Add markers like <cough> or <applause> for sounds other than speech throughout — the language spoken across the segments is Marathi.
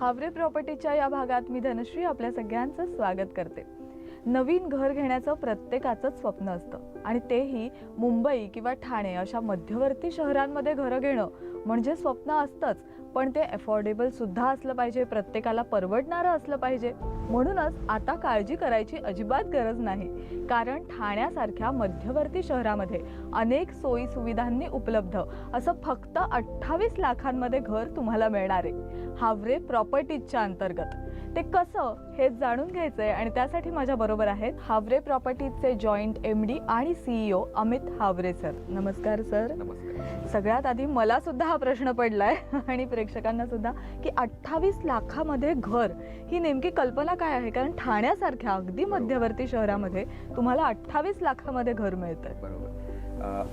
हावरे प्रॉपर्टीच्या या भागात मी धनश्री आपल्या सगळ्यांचं स्वागत करते. नवीन घर घेण्याचं प्रत्येकाचंच स्वप्न असतं आणि तेही मुंबई किंवा ठाणे अशा मध्यवर्ती शहरांमध्ये घरं घेणं म्हणजे स्वप्न असतंच. पण ते अफोर्डेबलसुद्धा असलं पाहिजे प्रत्येकाला परवडणारं असलं पाहिजे. म्हणूनच आता काळजी करायची अजिबात गरज नाही. कारण ठाण्यासारख्या मध्यवर्ती शहरामध्ये अनेक सोयी सुविधांनी उपलब्ध असं फक्त अठ्ठावीस लाखांमध्ये घर तुम्हाला मिळणार आहे. हावरे प्रॉपर्टीजच्या अंतर्गत. ते कसं हे जाणून घ्यायचंय आणि त्यासाठी माझ्या बरोबर आहेत हावरे प्रॉपर्टीजचे जॉईंट एम डी आणि सीईओ अमित हावरे सर. नमस्कार सर. नमस्कार. सगळ्यात आधी मला सुद्धा हा प्रश्न पडलाय <laughs> आणि प्रेक्षकांना सुद्धा की अठ्ठावीस लाखामध्ये घर ही नेमकी कल्पना काय आहे? कारण ठाण्यासारख्या अगदी मध्यवर्ती शहरामध्ये तुम्हाला अठ्ठावीस लाखामध्ये घर मिळतंय. बरोबर.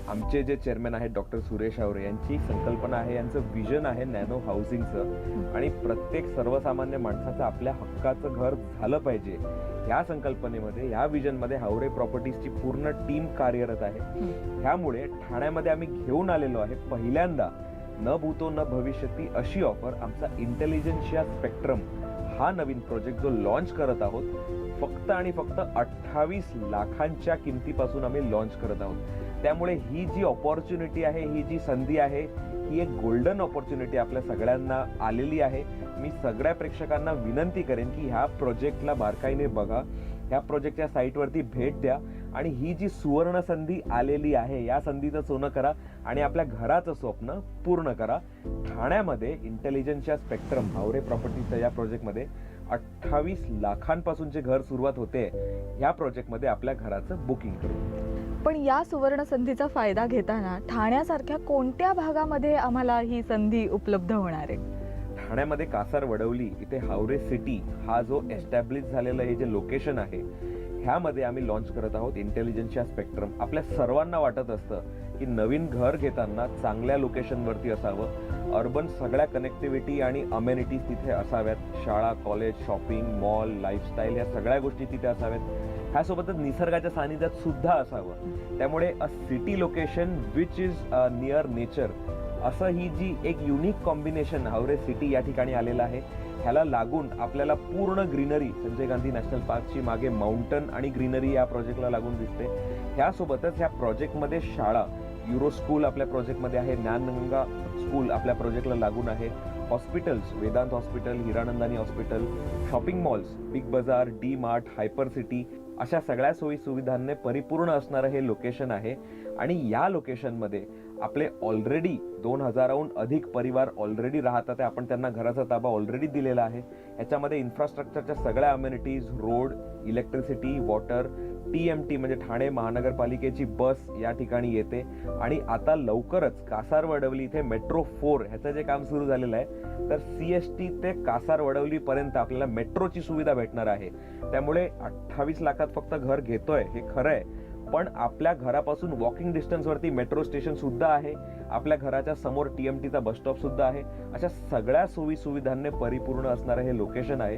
आमचे जे चेअरमॅन आहेत डॉक्टर सुरेश आवरे यांची संकल्पना आहे यांचं विजन आहे नॅनो हाऊसिंगचं. आणि प्रत्येक सर्वसामान्य माणसाचं आपल्या हक्काचं घर झालं पाहिजे. ह्या संकल्पनेमध्ये ह्या विजनमध्ये हावरे प्रॉपर्टीजची पूर्ण टीम कार्यरत आहे. ह्यामुळे ठाण्यामध्ये आम्ही घेऊन आलेलो आहे पहिल्यांदा. न भूतो न भविष्यती अशी ऑफर आमचा इंटेलिजन्शिया स्पेक्ट्रम हा नवीन प्रोजेक्ट जो लॉन्च करत आहोत फक्त आणि फक्त अठ्ठावीस लाखांच्या किमतीपासून आम्ही लॉन्च करत आहोत. त्यामुळे ही जी ऑपॉर्च्युनिटी आहे ही जी संधी आहे ही एक गोल्डन ऑपॉर्च्युनिटी आपल्या सगळ्यांना आलेली आहे. मी सगळ्या प्रेक्षकांना विनंती करेन की ह्या प्रोजेक्टला बारकाईने बघा. ह्या प्रोजेक्टच्या साईटवरती भेट द्या. आणि ही जी सुवर्ण संधी आलेली आहे या संधीचं सोनं करा आणि आपल्या घराचं स्वप्न पूर्ण करा. ठाण्यामध्ये इंटेलिजन्सच्या स्पेक्ट्रम हावरे प्रॉपर्टीच्या या प्रोजेक्टमध्ये अठ्ठावीस लाखांपासूनचे घर सुरुवात होते. ह्या प्रोजेक्टमध्ये आपल्या घराचं बुकिंग करू. पण या सुवर्ण संधीचा फायदा घेताना ठाण्यासारख्या कोणत्या भागामध्ये आम्हाला ही संधी उपलब्ध होणार आहे? ठाण्यामध्ये कासार वडवली इथे हावरे सिटी हा जो एस्टॅब्लिश झालेला हे जे लोकेशन आहे ह्यामध्ये आम्ही लॉन्च करत आहोत इंटेलिजन्सच्या स्पेक्ट्रम आपल्या सर्वांना वाटत असतं की नवीन घर घेताना चांगल्या लोकेशनवरती असावं. अर्बन सगळ्या कनेक्टिव्हिटी आणि अमेनिटीज तिथे असाव्यात. शाळा कॉलेज शॉपिंग मॉल लाईफस्टाईल ह्या सगळ्या गोष्टी तिथे असाव्यात. ह्यासोबतच निसर्गाच्या सानिध्यात सुद्धा असावं. त्यामुळे a city location which is near nature असं ही जी एक युनिक कॉम्बिनेशन हावरे सिटी या ठिकाणी आलेलं आहे. ह्याला लागून आपल्याला पूर्ण ग्रीनरी संजय गांधी नॅशनल पार्कची मागे माउंटन आणि ग्रीनरी या प्रोजेक्टला लागून दिसते. ह्यासोबतच ह्या प्रोजेक्टमध्ये शाळा युरो स्कूल आपल्या प्रोजेक्टमध्ये आहे ज्ञानगंगा स्कूल आपल्या प्रोजेक्टला लागून आहे. Hospitals Vedant hospital Hiranandani hospital shopping malls big Bazaar D mart hyper city अशा सगळ्या सोयी सुविधांनी परिपूर्ण असणारं हे लोकेशन आहे. आणि या लोकेशनमध्ये आपले ऑलरेडी दोन हजाराहून अधिक परिवार ऑलरेडी राहतात आहे. आपण त्यांना घराचा ताबा ऑलरेडी दिलेला आहे. याच्यामध्ये इन्फ्रास्ट्रक्चरच्या सगळ्या amenities road electricity water T M T म्हणजे ठाणे महानगरपालिकेची बस या ठिकाणी येते. आणि आता लवकरच कासार वडवली इथे मेट्रो फोर ह्याचं जे काम सुरू झालेलं आहे तर सी एस टी ते कासार वडवलीपर्यंत आपल्याला मेट्रोची सुविधा भेटणार आहे. त्यामुळे अठ्ठावीस लाखात फक्त घर घेतोय हे खरं आहे. पण आपल्या घरापासून वॉकिंग डिस्टन्सवरती मेट्रो स्टेशन सुद्धा आहे. आपल्या घराच्या समोर टी एम टीचा बस स्टॉप सुद्धा आहे. अशा सगळ्या सोयी सुविधांनी परिपूर्ण असणारं हे लोकेशन आहे.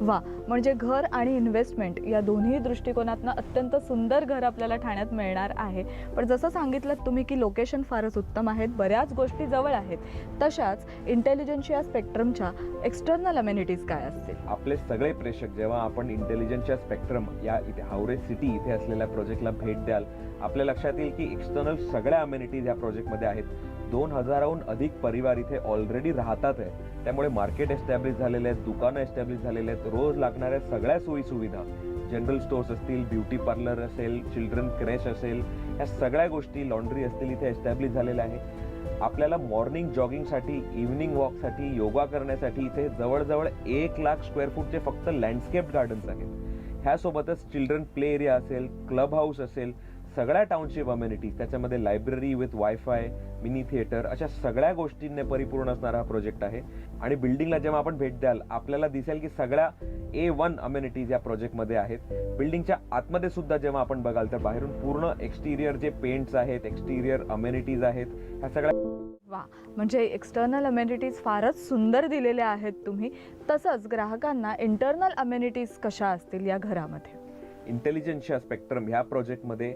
वा म्हणजे घर आणि इन्व्हेस्टमेंट या दोन्ही दृष्टिकोनातनं अत्यंत सुंदर घर आपल्याला ठाण्यात मिळणार आहे. पण जसं सांगितलं तुम्ही की लोकेशन फारच उत्तम आहेत बऱ्याच गोष्टी जवळ आहेत. तशाच इंटेलिजन्शिया स्पेक्ट्रमच्या एक्सटर्नल अमेनिटीज काय असतील? आपले सगळे प्रेक्षक जेव्हा आपण इंटेलिजन्सच्या स्पेक्ट्रम या इथे हावरे सिटी इथे असलेल्या प्रोजेक्टला भेट द्याल. आपल्या लक्षात येईल की एक्सटर्नल सगळ्या अमेनिटीज या प्रोजेक्टमध्ये आहेत. दोन हजाराहून अधिक परिवार इथे ऑलरेडी राहतात आहे. त्यामुळे मार्केट एस्टॅब्लिश झालेले आहेत दुकानं एस्टॅब्लिश झालेले आहेत. रोज लागणाऱ्या सगळ्या सोयीसुविधा जनरल स्टोअर्स असतील ब्युटी पार्लर असेल चिल्ड्रन क्रेश असेल ह्या सगळ्या गोष्टी लॉन्ड्री असतील इथे एस्टॅब्लिश झालेल्या आहे आपल्याला मॉर्निंग जॉगिंगसाठी इव्हनिंग वॉकसाठी योगा करण्यासाठी इथे जवळजवळ एक लाख स्क्वेअर फूटचे फक्त लँडस्केप गार्डन्स आहेत. ह्यासोबतच चिल्ड्रन प्ले एरिया असेल क्लब हाऊस असेल सगळ्या टाउनशिप अम्युनिटीज त्याच्यामध्ये library with wifi mini theatre अशा सगळ्या गोष्टींनी परिपूर्ण असणारा हा प्रोजेक्ट आहे. आणि बिल्डिंगला जेव्हा आपण भेट द्याल आपल्याला दिसेल की सगळ्या ए वन अम्युनिटीज या प्रोजेक्टमध्ये आहेत. बिल्डिंगच्या आतमध्ये सुद्धा जेव्हा आपण बघाल तर बाहेरून पूर्ण एक्सटिरियर जे पेंट्स आहेत एक्सटिरियर अम्युनिटीज आहेत ह्या सगळ्या वा. म्हणजे एक्सटर्नल अमेनिटीज फारच सुंदर दिलेल्या आहेत तुम्ही. तसंच ग्राहकांना इंटरनल अमेनिटीज कशा असतील या घरामध्ये? इंटेलिजन्सच्या स्पेक्ट्रम ह्या प्रोजेक्टमध्ये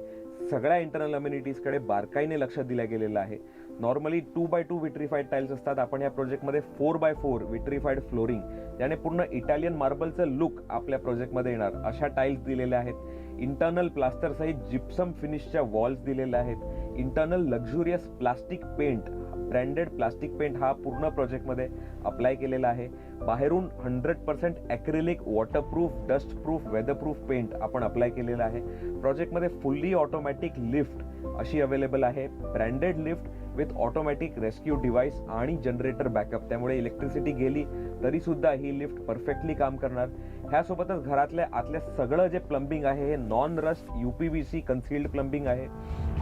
सगळ्या इंटरनल अम्युनिटीजकडे बारकाईने लक्ष दिलं गेलेलं आहे. Normally two by two vitrified tiles असतात. आपण या प्रोजेक्टमध्ये four by four vitrified flooring ज्याने पूर्ण इटालियन मार्बलचं लुक आपल्या प्रोजेक्टमध्ये येणार. अशा टाईल्स दिलेल्या आहेत. इंटरनल प्लास्टरसहित जिप्सम फिनिशच्या वॉल्स दिलेल्या आहेत. Internal luxurious plastic paint branded plastic paint हा पूर्ण प्रोजेक्टमध्ये अप्लाय केलेला आहे. बाहेरून hundred percent acrylic waterproof dustproof weatherproof paint आपण अप्लाय केलेला आहे. प्रोजेक्टमध्ये फुल्ली ऑटोमॅटिक लिफ्ट अशी अवेलेबल आहे. Branded lift with automatic rescue device आणि जनरेटर बॅकअप त्यामुळे इलेक्ट्रिसिटी गेली तरीसुद्धा ही लिफ्ट परफेक्टली काम करणार. ह्यासोबतच घरातल्या आतल्या सगळं जे प्लंबिंग आहे हे non rust UPVC concealed plumbing आहे.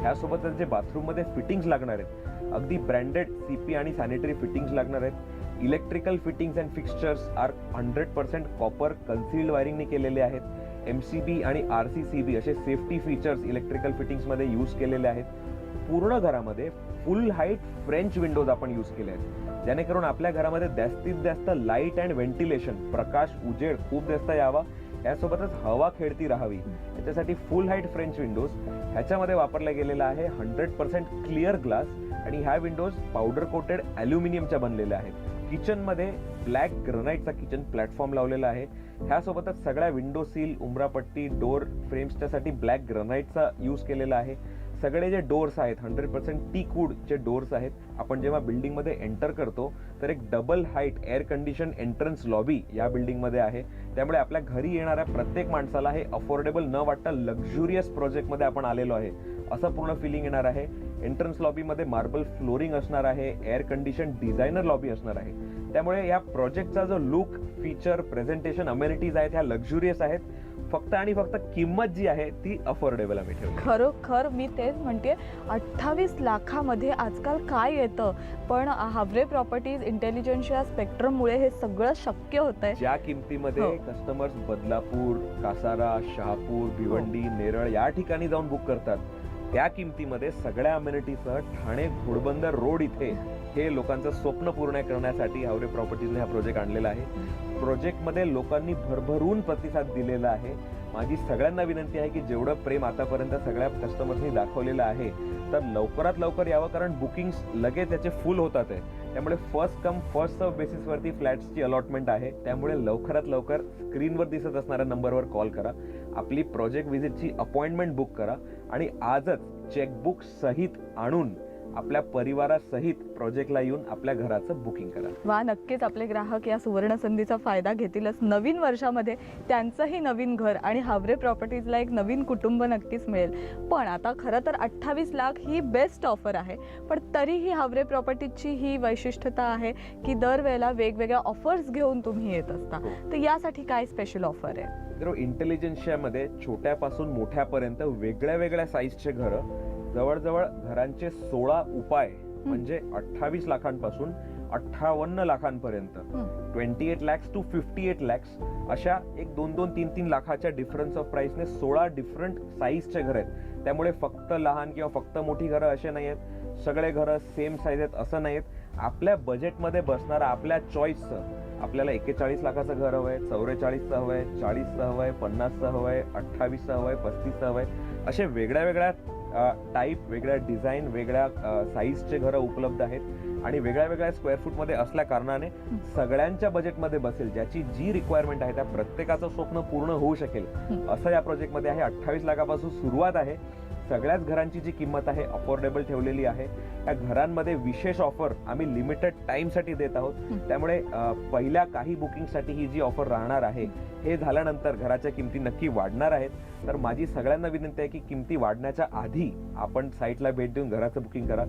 ह्यासोबतच जे बाथरूममध्ये फिटिंग्स लागणार आहेत अगदी ब्रँडेड सी पी आणि सॅनिटरी फिटिंग्स लागणार आहेत. Electrical fittings and fixtures are hundred percent copper concealed वायरिंगने केलेले आहेत. एम सी बी आणि आर सी सी बी असे सेफ्टी फीचर्स इलेक्ट्रिकल फिटिंग्समध्ये यूज केलेले आहेत. पूर्ण घरामध्ये फुल हाईट फ्रेंच विंडोज आपण यूज केले आहेत. जेणेकरून आपल्या घरामध्ये जास्तीत जास्त लाइट अँड व्हेंटिलेशन प्रकाश उजेड खूप जास्त यावा. यासोबतच हवा खेळती राहावी. याच्यासाठी फुल हाईट फ्रेंच विंडोज ह्याच्यामध्ये वापरला गेलेला आहे हंड्रेड पर्सेंट क्लिअर ग्लास आणि ह्या विंडोज पावडर कोटेड अल्युमिनियमच्या बनलेल्या आहेत. किचनमध्ये ब्लॅक ग्रनाईटचा किचन प्लॅटफॉर्म लावलेला आहे. ह्यासोबतच सगळ्या विंडो सील उमरापट्टी डोर फ्रेम्सच्यासाठी ब्लॅक ग्रनाईटचा यूज केलेला आहे. सगळे जे डोर्स आहेत हंड्रेड पर्सेंट टी चे डोर्स आहेत. आपण जेव्हा बिल्डिंगमध्ये एंटर करतो तर एक double height air condition entrance lobby या बिल्डिंगमध्ये आहे. त्यामुळे आपल्या घरी येणाऱ्या प्रत्येक माणसाला हे अफोर्डेबल न वाटता लक्झुरियस प्रोजेक्टमध्ये आपण आलेलो आहे. असं पूर्ण फिलिंग येणार आहे. एंट्रन्स लॉबीमध्ये मार्बल फ्लोरिंग असणार आहे एअर कंडिशन डिझायनर लॉबी असणार आहे. त्यामुळे या प्रोजेक्टचा जो लुक फीचर प्रेझेंटेशन अमेनिटीज आहेत ह्या लक्झुरियस आहेत. फक्त आणि फक्त किंमत जी आहे ती अफोर्डेबल आम्ही ठेवू खरोखर मी तेच म्हणते अठ्ठावीस लाखामध्ये आजकाल काय येतं. पण हावरे प्रॉपर्टीज इंटेलिजन्सच्या स्पेक्ट्रममुळे हे सगळं शक्य होत आहे ज्या किमतीमध्ये हो. कस्टमर्स बदलापूर कासारा शहापूर भिवंडी नेरळ या ठिकाणी जाऊन बुक करतात. त्या किमतीमध्ये सगळ्या अमेनिटीसह ठाणे घोडबंदर रोड इथे हे लोकांचं स्वप्न पूर्ण करण्यासाठी हावरे प्रॉपर्टीजने हा प्रोजेक्ट आणलेला आहे. प्रोजेक्टमध्ये लोकांनी भरभरून प्रतिसाद दिलेला आहे. माझी सगळ्यांना विनंती आहे की जेवढं प्रेम आतापर्यंत सगळ्या कस्टमर्सनी दाखवलेलं आहे तर लवकरात लवकर यावं कारण बुकिंग्स लगेच त्याचे फुल होतात आहे. त्यामुळे first come first serve बेसिसवरती फ्लॅट्सची allotment आहे. त्यामुळे लवकरात लवकर स्क्रीनवर दिसत असणाऱ्या नंबरवर कॉल करा. आपली प्रोजेक्ट व्हिजिटची अपॉइंटमेंट बुक करा. आणि आजच चेकबुक सहित आणून आपल्या परिवारासहित प्रोजेक्टला येऊन आपल्या घराचं बुकिंग करा. वा नक्कीच. आपले ग्राहक या सुवर्ण संधीचा फायदा घेतीलच. नवीन वर्षामध्ये त्यांचंही नवीन घर आणि हावरे प्रॉपर्टीजला एक नवीन कुटुंब नक्कीच मिळेल. पण आता खरं तर अठ्ठावीस लाख ही बेस्ट ऑफर आहे. पण तरीही हावरे प्रॉपर्टीजची ही वैशिष्ट्यता आहे की दरवेळेला वेगवेगळ्या ऑफर्स घेऊन तुम्ही येत असता. हो. तर यासाठी काय स्पेशल ऑफर आहे? इंटेलिजन्सच्या मध्ये छोट्यापासून मोठ्यापर्यंत वेगळ्या वेगळ्या साईजचे घरं जवळजवळ घरांचे सोळा उपाय म्हणजे अठ्ठावीस लाखांपासून अठ्ठावन्न लाखांपर्यंत. Twenty eight lakhs to fifty eight lakhs अशा एक दोन दोन तीन तीन लाखाच्या डिफरन्स ऑफ प्राइसने सोळा डिफरंट साईजचे घर आहेत. त्यामुळे फक्त लहान किंवा फक्त मोठी घरं असे नाही आहेत. सगळे घरं सेम साईज आहेत असं नाही आहेत. आपल्या बजेटमध्ये बसणारा आपल्या चॉईसचं आपल्याला एकेचाळीस लाखाचं घर हवंय चौवेचाळीसचं हवंय चाळीसचं हवंय पन्नासचं हवंय अठ्ठावीसचं हवंय पस्तीसचं हवंय असे वेगळ्या वेगळ्या टाईप वेगळ्या डिझाईन वेगळ्या साईजचे घरं उपलब्ध आहेत आणि वेगळ्या वेगळ्या स्क्वेअर फूटमध्ये असल्या कारणाने सगळ्यांच्या बजेटमध्ये बसेल ज्याची जी रिक्वायरमेंट आहे त्या प्रत्येकाचं स्वप्न पूर्ण होऊ शकेल. असं या प्रोजेक्टमध्ये आहे. अठ्ठावीस लाखापासून सुरुवात आहे. सगळ्याच घरांची जी किंमत आहे अफोर्डेबल ठेवलेली आहे या घरांमध्ये विशेष ऑफर आम्ही लिमिटेड टाइमसाठी देत आहोत. त्यामुळे पहिल्या काही बुकिंगसाठी ही जी ऑफर राहणार आहे हे झाल्यानंतर घराच्या किमती नक्की वाढणार आहेत. तर माझी सगळ्यांना विनंती आहे की किमती वाढण्याच्या आधी आपण साईटला भेट देऊन घराचं बुकिंग करा.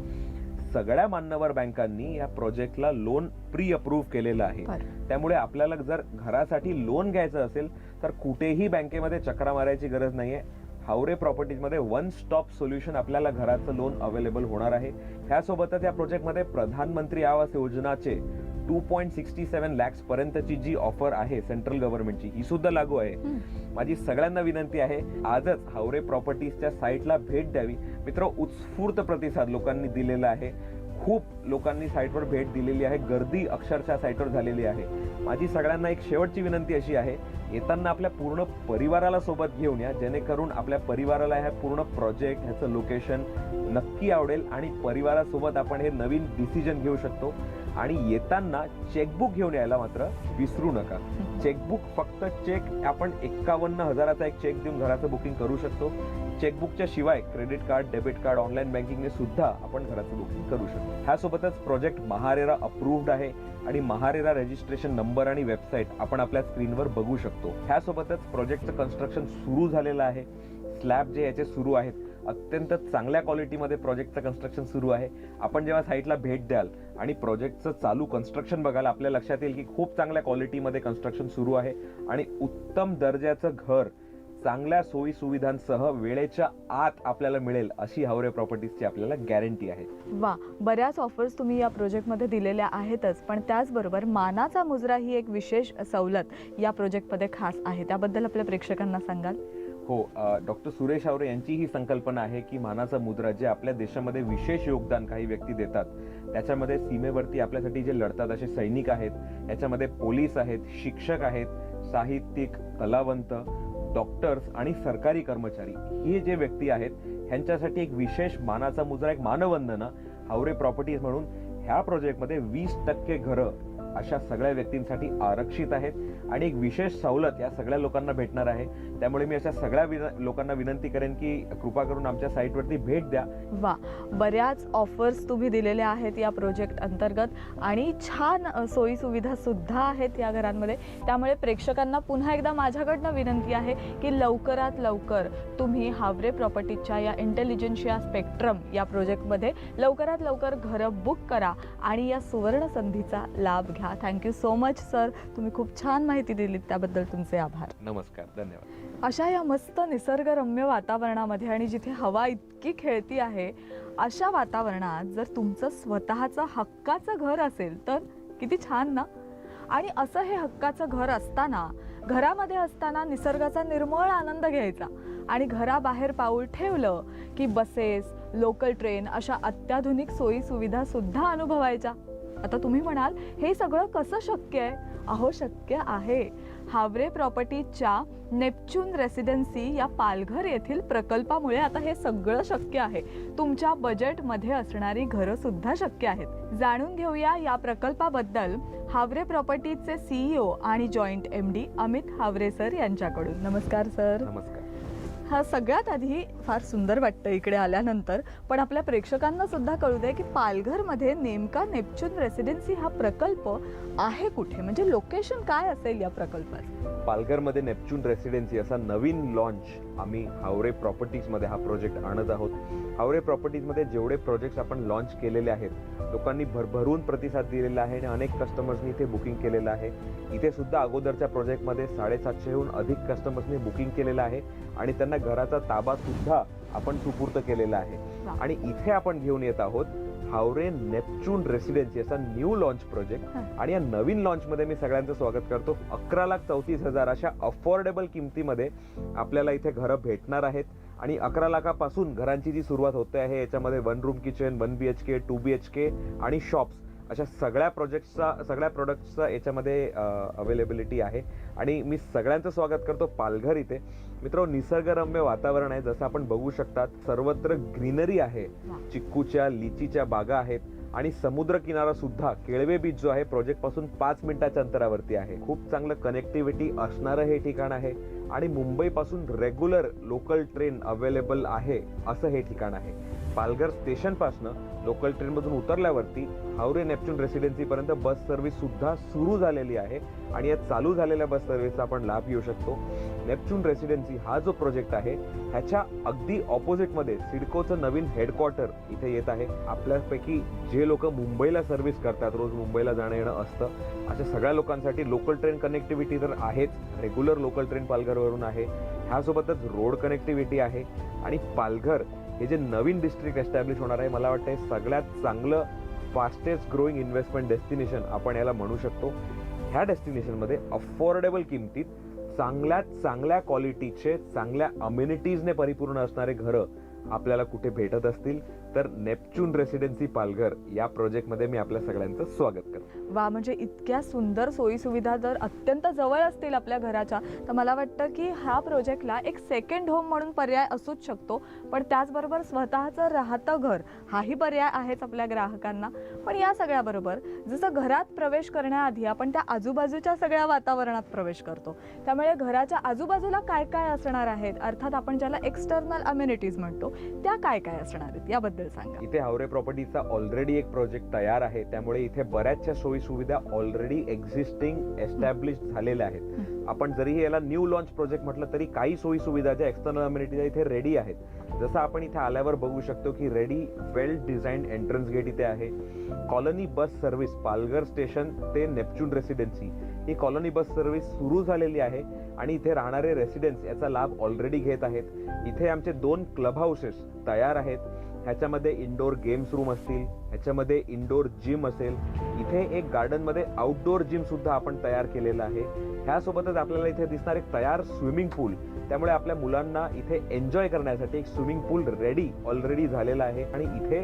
सगळ्या मान्यवर बँकांनी या प्रोजेक्टला लोन प्री अप्रूव्ह केलेलं आहे. त्यामुळे आपल्याला जर घरासाठी लोन घ्यायचं असेल तर कुठेही बँकेमध्ये चक्रा मारायची गरज नाहीये. हावरे प्रॉपर्टीजमध्ये वन स्टॉप सोल्युशन आपल्याला घराचं लोन अवेलेबल होणार आहे. ह्यासोबतच या प्रोजेक्टमध्ये Pradhanmantri Awas योजनाचे two point sixty seven lakhs पर्यंतची जी ऑफर आहे सेंट्रल गव्हर्नमेंटची ही सुद्धा लागू आहे. हं. माझी सगळ्यांना विनंती आहे आजच हावरे प्रॉपर्टीजच्या साईटला भेट द्यावी. मित्र उत्स्फूर्त प्रतिसाद लोकांनी दिलेला आहे. खूप लोकांनी साईटवर भेट दिलेली आहे. गर्दी अक्षरशः साईटवर झालेली आहे. माझी सगळ्यांना एक शेवटची विनंती अशी आहे येताना आपल्या पूर्ण परिवाराला सोबत घेऊन या जेणेकरून आपल्या परिवाराला ह्या पूर्ण प्रोजेक्ट ह्याचं लोकेशन नक्की आवडेल आणि परिवारासोबत आपण हे नवीन डिसिजन घेऊ शकतो. आणि येताना चेकबुक घेऊन यायला मात्र विसरू नका. चेकबुक फक्त चेक आपण एक्कावन्न हजाराचा एक चेक देऊन घराचं बुकिंग करू शकतो. चेकबुकच्या शिवाय credit card debit card online बँकिंगने सुद्धा आपण घराचं बुकिंग करू शकतो. ह्यासोबतच प्रोजेक्ट महारेरा अप्रूव्ड आहे आणि महारेरा रजिस्ट्रेशन नंबर आणि वेबसाईट आपण आपल्या स्क्रीनवर बघू शकतो. ह्यासोबतच प्रोजेक्टचं कन्स्ट्रक्शन सुरू झालेलं आहे. स्लॅब जे याचे सुरू आहेत अत्यंत चांगल्या क्वालिटीमध्ये प्रोजेक्टचं कन्स्ट्रक्शन सुरू आहे. आपण जेव्हा साईटला भेट द्याल आणि प्रोजेक्टचं चालू कन्स्ट्रक्शन बघायला आपल्या लक्षात येईल की खूप चांगल्या क्वालिटीमध्ये कन्स्ट्रक्शन सुरू आहे. आणि उत्तम दर्जाचं घर चांगल्या सोयी सुविधांसह वेळेच्या आत आपल्याला मिळेल अशी हावरे प्रॉपर्टीजची आपल्याला गॅरंटी आहे. वा बऱ्याच ऑफर्स तुम्ही या प्रोजेक्टमध्ये दिलेल्या आहेतच पण त्याचबरोबर मानाचा मुजरा ही एक विशेष सवलत या प्रोजेक्टमध्ये खास आहे. त्याबद्दल आपल्या प्रेक्षकांना सांगाल? हो डॉक्टर सुरेश हावरे यांची ही संकल्पना आहे की मानाचा मुद्रा जे आपल्या देशामध्ये विशेष योगदान काही व्यक्ती देतात त्याच्यामध्ये सीमेवरती आपल्यासाठी जे लढतात असे सैनिक आहेत याच्यामध्ये पोलीस आहेत शिक्षक आहेत साहित्यिक कलावंत डॉक्टर्स आणि सरकारी कर्मचारी हे जे व्यक्ती आहेत ह्यांच्यासाठी एक विशेष मानाचा मुजरा एक मानवंदना हावरे प्रॉपर्टीज म्हणून ह्या प्रोजेक्टमध्ये वीस टक्के घरं अशा सगळ्या व्यक्तींसाठी आरक्षित आहेत आणि एक विशेष सवलत या सगळ्या लोकांना भेटणार आहे. त्यामुळे मी अशा सगळ्या विन- लोकांना विनंती करेन की कृपा करून आमच्या साईटवरती भेट द्या. वा बऱ्याच ऑफर्स तुम्ही दिलेल्या आहेत या प्रोजेक्ट अंतर्गत. आणि छान अ, सोयीसुविधा सुद्धा आहेत या घरांमध्ये. त्यामुळे प्रेक्षकांना पुन्हा एकदा माझ्याकडनं विनंती आहे की लवकरात लवकर तुम्ही हावरे प्रॉपर्टीच्या या इंटेलिजन्शिया स्पेक्ट्रम या प्रोजेक्टमध्ये लवकरात लवकर घरं बुक करा. आणि या सुवर्ण संधीचा लाभ घ्या. थँक्यू सो मच सर तुम्ही खूप छान माहिती दिलीत. त्याबद्दल तुमचे आभार. नमस्कार. धन्यवाद. अशा या मस्त निसर्गरम्य वातावरणामध्ये आणि जिथे हवा इतकी खेळती आहे अशा वातावरणात जर तुमचं स्वतःचं हक्काचं घर असेल तर किती छान ना? आणि असं हे हक्काचं घर असताना घरामध्ये असताना निसर्गाचा निर्मळ आनंद घ्यायचा आणि घराबाहेर पाऊल ठेवलं की बसेस लोकल ट्रेन अशा अत्याधुनिक सोयी सुविधा सुद्धा अनुभवायच्या. आता तुम्ही म्हणाल हे सगळं कसं शक्य आहे? अहो शक्य आहे. हावरे प्रॉपर्टीजच्या नेपच्यून रेसिडेन्सी या पालघर येथील प्रकल्पामुळे आता हे सगळं शक्य आहे. तुमच्या बजेटमध्ये असणारी घरं सुद्धा शक्य आहेत. जाणून घेऊया या प्रकल्पाबद्दल हावरे प्रॉपर्टीजचे सीईओ आणि joint M D Amit Haware sir यांच्याकडून. नमस्कार सर. नमस्कार. हा सगळ्यात आधी फार सुंदर वाटतं इकडे आल्यानंतर. पण आपल्या प्रेक्षकांना सुद्धा कळू दे की पालघरमध्ये नेमका नेपच्यून रेसिडेन्सी हा प्रकल्प आहे कुठे? म्हणजे लोकेशन काय असेल या प्रकल्पाचं? पालघरमध्ये नेपच्यून रेसिडेन्सी असा नवीन लॉन्च आम्ही हावरे प्रॉपर्टीजमध्ये हा प्रोजेक्ट आणत आहोत. हावरे प्रॉपर्टीजमध्ये जेवढे प्रोजेक्ट्स आपण लॉन्च केलेले आहेत लोकांनी भरभरून प्रतिसाद दिलेला आहे आणि अनेक कस्टमर्सनी इथे बुकिंग केलेलं आहे. इथे सुद्धा अगोदरच्या प्रोजेक्टमध्ये साडेसातशेहून अधिक कस्टमर्सनी बुकिंग केलेलं आहे आणि त्यांना घराचा ताबा सुद्धा आपण सुपूर्त केलेला आहे. आणि इथे आपण घेऊन येत आहोत हावरे नेपच्यून रेसिडेन्सी असा न्यू लॉन्च प्रोजेक्ट. आणि या नवीन लॉन्च मध्ये मी सगळ्यांचं स्वागत करतो. अकरा लाख चौतीस हजार अशा अफोर्डेबल किमतीमध्ये आपल्याला इथे घरं भेटणार आहेत. आणि अकरा लाखापासून घरांची जी सुरुवात होते आहे याच्यामध्ये one room kitchen one B H K two B H K आणि शॉप्स अशा सगळ्या प्रोजेक्ट्सचा सगळ्या प्रोडक्ट्सचा याच्यामध्ये अवेलेबिलिटी आहे. आणि मी सगळ्यांचं स्वागत करतो पालघर इथे. मित्र निसर्गरम्य वातावरण आहे. जसं आपण बघू शकतात सर्वत्र ग्रीनरी आहे. चिक्कूच्या लिचीच्या बागा आहेत. आणि समुद्र किनारा सुद्धा केळवे बीच जो आहे प्रोजेक्टपासून पाच मिनिटाच्या अंतरावरती आहे. खूप चांगलं कनेक्टिव्हिटी असणारं हे ठिकाण आहे आणि मुंबईपासून रेग्युलर लोकल ट्रेन अवेलेबल आहे असं हे ठिकाण आहे. पालघर स्टेशनपासनं लोकल ट्रेनमधून उतरल्यावरती हावरे नेपच्यून रेसिडेन्सीपर्यंत बस सर्व्हिस सुद्धा सुरू झालेली आहे आणि या चालू झालेल्या बस सर्व्हिसचा आपण लाभ घेऊ शकतो. नेपच्यून रेसिडेन्सी हा जो प्रोजेक्ट आहे ह्याच्या अगदी ऑपोजिटमध्ये सिडकोचं नवीन हेडक्वार्टर इथे येत आहे. आपल्यापैकी जे लोक मुंबईला सर्व्हिस करतात रोज मुंबईला जाणं येणं असतं अशा सगळ्या लोकांसाठी लोकल ट्रेन कनेक्टिव्हिटी तर आहेच. रेग्युलर लोकल ट्रेन पालघरवरून आहे. ह्यासोबतच रोड कनेक्टिव्हिटी आहे. आणि पालघर हे जे नवीन डिस्ट्रिक्ट एस्टॅब्लिश होणार आहे मला वाटतं हे सगळ्यात चांगलं फास्टेस्ट ग्रोईंग इन्व्हेस्टमेंट डेस्टिनेशन आपण याला म्हणू शकतो. ह्या डेस्टिनेशनमध्ये अफोर्डेबल किमतीत चांगल्यात चांगल्या क्वालिटीचे चांगल्या अम्युनिटीजने परिपूर्ण असणारे घरं आपल्याला कुठे भेटत असतील तर नेपच्यून रेसिडेन्सी पालघर या प्रोजेक्टमध्ये मी आपल्या सगळ्यांचं स्वागत करतो. वा म्हणजे इतक्या सुंदर सोयीसुविधा जर अत्यंत जवळ असतील आपल्या घराच्या तर मला वाटतं की ह्या प्रोजेक्टला एक सेकंड होम म्हणून पर्याय असूच शकतो. पण त्याचबरोबर स्वतःचं राहतं घर हाही पर्याय आहेच आपल्या ग्राहकांना. पण या सगळ्याबरोबर जसं घरात प्रवेश करण्याआधी आपण त्या आजूबाजूच्या सगळ्या वातावरणात प्रवेश करतो. त्यामुळे घराच्या आजूबाजूला काय काय असणार आहेत? अर्थात आपण ज्याला एक्सटर्नल अम्युनिटीज म्हणतो त्या काय काय असणार आहेत? याबद्दल सांगा. इथे हावरे प्रॉपर्टीचा ऑलरेडी एक प्रोजेक्ट तयार आहे. त्यामुळे इथे बऱ्याचशा सोयी सुविधा ऑलरेडी एक्झिस्टिंग एस्टॅब्लिश झालेल्या आहेत. आपण जरीही याला न्यू लॉन्च प्रोजेक्ट म्हटलं तरी काही सोयी सुविधा ज्या एक्सटर्नल अम्युनिटीज इथे रेडी आहेत. जसं आपण इथे आल्यावर बघू शकतो की ready well design entrance gate इथे आहे. Colony bus service Palghar station ते नेपच्यून रेसिडेन्सी ही कॉलनी बस सर्व्हिस सुरू झालेली आहे आणि इथे राहणारे रेसिडेंट्स याचा लाभ ऑलरेडी घेत आहेत. इथे आमचे दोन क्लब हाऊसेस तयार आहेत. ह्याच्यामध्ये इंडोर गेम्स रूम असतील ह्याच्यामध्ये इंडोर जिम असेल इथे एक गार्डनमध्ये आउटडोअर जिमसुद्धा आपण तयार केलेलं आहे. ह्यासोबतच आपल्याला इथे दिसणार एक तयार स्विमिंग पूल त्यामुळे आपल्या मुलांना इथे एन्जॉय करण्यासाठी एक स्विमिंग पूल रेडी ऑलरेडी झालेला आहे. आणि इथे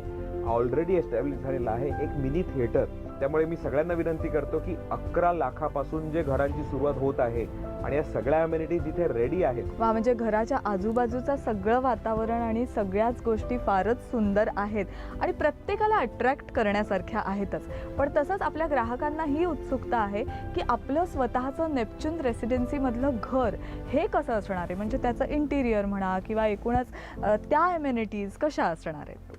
ऑलरेडी एस्टॅब्लिश झालेला आहे एक मिनी थिएटर त्यामुळे मी सगळ्यांना विनंती करतो की अकरा लाखापासून जे घरांची सुरुवात होत आहे आणि या सगळ्या अम्युनिटीज इथे रेडी आहेत. वा म्हणजे घराच्या आजूबाजूचं सगळं वातावरण आणि सगळ्याच गोष्टी फारच सुंदर आहेत आणि प्रत्येकाला अट्रॅक्ट करण्यासारख्या आहेतच. पण तसंच आपल्या ग्राहकांना ही उत्सुकता आहे की आपलं स्वतःचं नेपच्यून रेसिडेन्सीमधलं घर हे कसं असणार आहे? म्हणजे त्याचं इंटिरियर म्हणा किंवा एकूणच त्या एम्युनिटीज कशा असणार आहेत?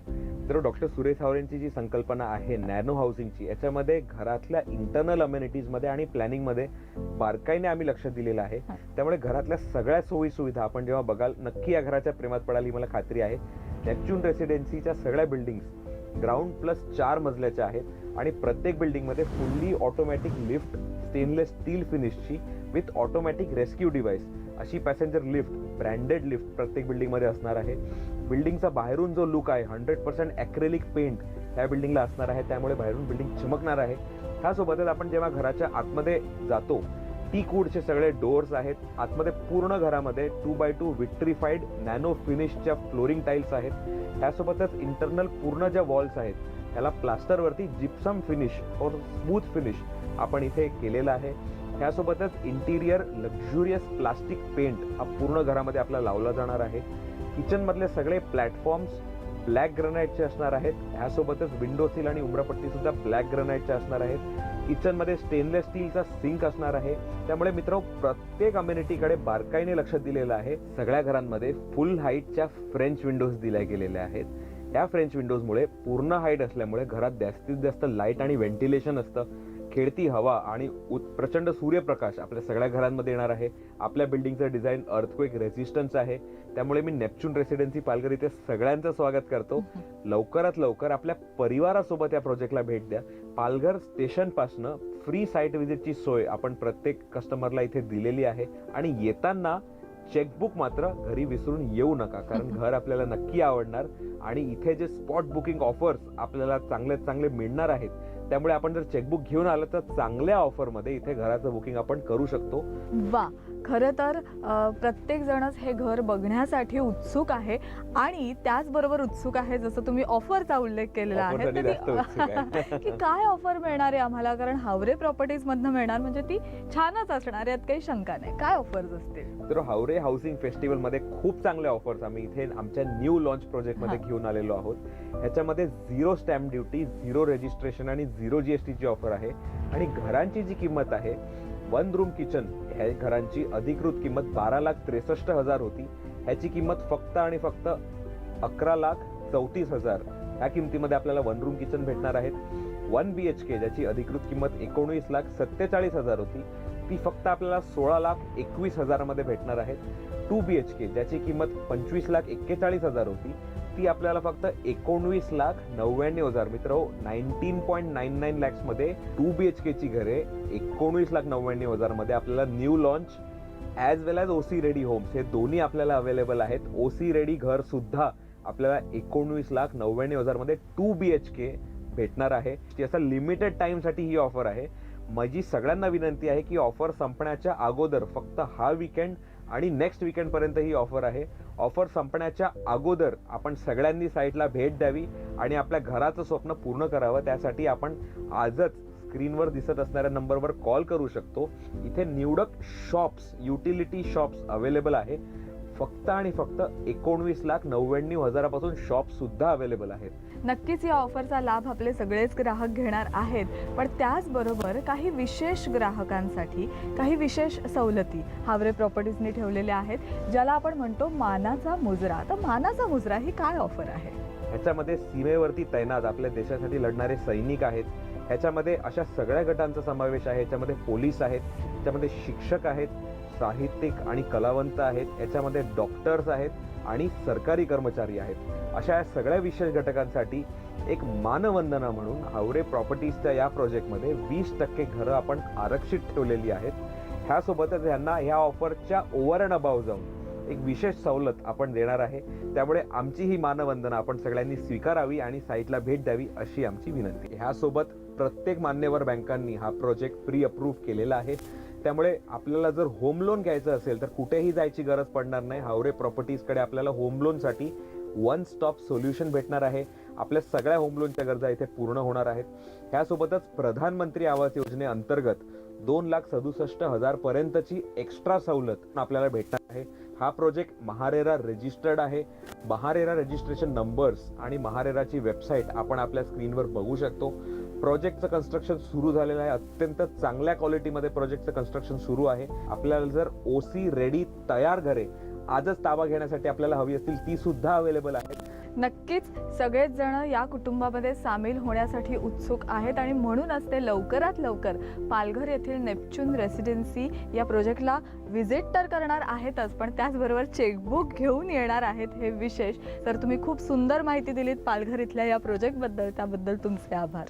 तर डॉक्टर सुरेश हावरेंची जी संकल्पना आहे नॅनो हाऊसिंगची याच्यामध्ये घरातल्या इंटरनल अम्युनिटीजमध्ये आणि प्लॅनिंगमध्ये बारकाईने आम्ही लक्ष दिलेलं आहे. त्यामुळे घरातल्या सगळ्या सोयी सुविधा आपण जेव्हा बघाल नक्की या घराच्या प्रेमात पडाल ही मला खात्री आहे. नेपच्यून रेसिडेन्सीच्या सगळ्या बिल्डिंग्स ग्राउंड प्लस चार मजल्याच्या आहेत आणि प्रत्येक बिल्डिंगमध्ये fully automatic lift stainless steel फिनिशची with automatic rescue device अशी पॅसेंजर लिफ्ट ब्रँडेड लिफ्ट प्रत्येक बिल्डिंगमध्ये असणार आहे. बिल्डिंगचा बाहेरून जो लुक आहे हंड्रेड पर्सेंट ॲक्रेलिक पेंट ह्या बिल्डिंगला असणार आहे. त्यामुळे बाहेरून बिल्डिंग चमकणार आहे. ह्यासोबतच आपण जेव्हा घराच्या आतमध्ये जातो टीक वूडचे सगळे डोअर्स आहेत. आतमध्ये पूर्ण घरामध्ये two by two vitrified nano फिनिशच्या flooring tiles आहेत. त्यासोबतच इंटरनल पूर्ण ज्या वॉल्स आहेत त्याला प्लास्टरवरती जिप्सम फिनिश और स्मूथ फिनिश आपण इथे केलेलं आहे. ह्यासोबतच इंटिरियर लक्झुरियस प्लास्टिक पेंट हा पूर्ण घरामध्ये आपला लावला जाणार आहे. किचनमधले सगळे प्लॅटफॉर्म्स ब्लॅक ग्रनाईटचे असणार आहेत. ह्यासोबतच विंडो सील आणि उमरापट्टीसुद्धा ब्लॅक ग्रनाईटच्या असणार आहेत. किचनमध्ये स्टेनलेस स्टीलचा सिंक असणार आहे. त्यामुळे मित्र प्रत्येक अम्युनिटीकडे बारकाईने लक्ष दिलेलं आहे. सगळ्या घरांमध्ये फुल हाईटच्या फ्रेंच विंडोज दिल्या गेलेल्या आहेत. या फ्रेंच विंडोजमुळे पूर्ण हाईट असल्यामुळे घरात जास्तीत जास्त लाइट आणि व्हेंटिलेशन असतं. खेळती हवा आणि प्रचंड सूर्यप्रकाश आपल्या सगळ्या घरांमध्ये येणार आहे. आपल्या बिल्डिंगचं डिझाईन अर्थक्वेक रेजिस्टन्स आहे. त्यामुळे मी नेपच्यून रेसिडेन्सी पालघर इथे सगळ्यांचं स्वागत करतो. <laughs> लवकरात लवकर आपल्या परिवारासोबत या प्रोजेक्टला भेट द्या. पालघर स्टेशन पासनं फ्री साईट व्हिजिटची सोय आपण प्रत्येक कस्टमरला इथे दिलेली आहे. आणि येताना चेकबुक मात्र घरी विसरून येऊ नका कारण <laughs> घर आपल्याला नक्की आवडणार. आणि इथे जे स्पॉट बुकिंग ऑफर्स आपल्याला चांगले चांगले मिळणार आहेत त्यामुळे आपण जर चेकबुक घेऊन आलं तर चांगल्या ऑफरमध्ये इथे घराचं बुकिंग आपण करू शकतो. वा. खरं तर अ, प्रत्येक जणच हे घर बघण्यासाठी उत्सुक आहे आणि त्याचबरोबर उत्सुक आहे जसं तुम्ही ऑफरचा उल्लेख केलेला आहे. <laughs> की काय ऑफर मिळणार आहे आम्हाला? कारण हावरे प्रॉपर्टीज मधनं मिळणार म्हणजे ती छानच असणार यात काही शंका नाही. काय ऑफर्स असतील? तर हावरे हाऊसिंग फेस्टिवलमध्ये खूप चांगल्या ऑफर्स आम्ही इथे आमच्या न्यू लॉन्च प्रोजेक्टमध्ये हा. घेऊन आलेलो आहोत. ह्याच्यामध्ये zero stamp duty zero registration आणि झिरो जीएसटी ची ऑफर आहे. आणि घरांची जी किंमत आहे वन रूम किचन ह्या घरांची अधिकृत किंमत बारा लाख त्रेसष्ट हजार होती. ह्याची किंमत फक्त आणि फक्त अकरा लाख चौतीस हजार. ह्या किमतीमध्ये आपल्याला वन रूम किचन भेटणार आहेत वन बी एच के ज्याची अधिकृत किंमत एकोणवीस लाख सत्तेचाळीस हजार होती. ती फक्त आपल्याला सोळा लाख एकवीस हजारामध्ये भेटणार आहेत टू बी एच के ज्याची किंमत पंचवीस लाख एक्केचाळीस हजार होती. ती आपल्याला फक्त एकोणवीस लाख नव्याण्णव हजार मित्र नाईन्टीन पॉईंट नाईन नाईन लॅक्समध्ये टू बी एच के ची घरे एकोणवीस लाख नव्याण्णव हजारमध्ये आपल्याला new launch as well as OC ready homes हे दोन्ही आपल्याला अवेलेबल आहेत. ओसी रेडी घर सुद्धा आपल्याला एकोणवीस लाख नव्याण्णव हजारमध्ये टू बी एच के भेटणार आहे. याचा लिमिटेड टाईमसाठी ही ऑफर आहे. माझी सगळ्यांना विनंती आहे की ऑफर संपण्याच्या अगोदर फक्त हा विकेंड आणि नेक्स्ट वीकेंडपर्यंत ही ऑफर आहे. ऑफर संपण्याच्या अगोदर आपण सगळ्यांनी साईटला भेट द्यावी आणि आपल्या घराचं स्वप्न पूर्ण करावं. त्यासाठी आपण आजच स्क्रीनवर दिसत असणाऱ्या नंबरवर कॉल करू शकतो. इथे निवडक शॉप्स युटिलिटी शॉप्स अवेलेबल आहे. फक्त आणि फक्त एकोणवीस लाख नव्याण्णव हजारापासून शॉपसुद्धा अवेलेबल आहेत. नक्कीच या ऑफरचा लाभ आपले सगळेच ग्राहक घेणार आहेत. पण त्याचबरोबर काही विशेष ग्राहकांसाठी काही विशेष सवलती हावरे प्रॉपर्टीजनी ठेवलेल्या आहेत ज्याला आपण म्हणतो मानाचा मुजरा. तर मानाचा मुजरा ही काय ऑफर आहे? ह्याच्यामध्ये सीमेवरती तैनात आपल्या देशासाठी लढणारे सैनिक आहेत. ह्याच्यामध्ये अशा सगळ्या गटांचा समावेश आहे. ह्याच्यामध्ये पोलीस आहेत. त्याच्यामध्ये शिक्षक आहेत. साहित्यिक आणि कलावंत आहेत. याच्यामध्ये डॉक्टर्स आहेत आणि सरकारी कर्मचारी आहेत. अशा या सगळ्या विशेष घटकांसाठी एक मानवंदना म्हणून हावरे प्रॉपर्टीजच्या या प्रोजेक्टमध्ये वीस टक्के घरं आपण आरक्षित ठेवलेली आहेत. ह्यासोबतच ह्यांना ह्या ऑफरच्या ओव्हर अँड अबाव जाऊन एक विशेष सवलत आपण देणार आहे. त्यामुळे आमची ही मानवंदना आपण सगळ्यांनी स्वीकारावी आणि साईटला भेट द्यावी अशी आमची विनंती ह्यासोबत प्रत्येक मान्यवर बँकांनी हा प्रोजेक्ट प्री अप्रूव्ह केलेला आहे. त्यामुळे आपल्याला जर होम लोन घ्यायचं असेल तर कुठेही जायची गरज पडणार नाही. हावरे प्रॉपर्टीजकडे आपल्याला होम लोनसाठी वन स्टॉप सोल्युशन भेटणार आहे. आपल्या सगळ्या होम लोनच्या गरजा इथे पूर्ण होणार आहेत. ह्यासोबतच प्रधानमंत्री आवास योजनेअंतर्गत दोन लाख सदुसष्ट हजार पर्यंतची एक्स्ट्रा सवलत आपल्याला भेटणार आहे. हा प्रोजेक्ट महारेरा रजिस्टर्ड आहे. महारेरा रजिस्ट्रेशन नंबर्स आणि महारेराची वेबसाईट आपण आपल्या स्क्रीनवर बघू शकतो. प्रोजेक्टचं कन्स्ट्रक्शन सुरू झालेलं आहे. अत्यंत चांगल्या क्वालिटीमध्ये प्रोजेक्टचं कन्स्ट्रक्शन सुरू आहे. आपल्याला जर ओसी रेडी तयार घरे आजच ताबा घेण्यासाठी आपल्याला हवी असतील ती सुद्धा अवेलेबल आहेत. नक्कीच सगळेच जण या कुटुंबामध्ये सामील होण्यासाठी उत्सुक आहेत आणि म्हणूनच ते लवकरात लवकर पालघर येथील नेपच्यून रेसिडेन्सी या प्रोजेक्टला व्हिजिट तर करणार आहेतच पण त्याचबरोबर चेकबुक घेऊन येणार आहेत हे विशेष. तर तुम्ही खूप सुंदर माहिती दिलीत पालघर इथल्या या प्रोजेक्टबद्दल त्याबद्दल तुमचे आभार.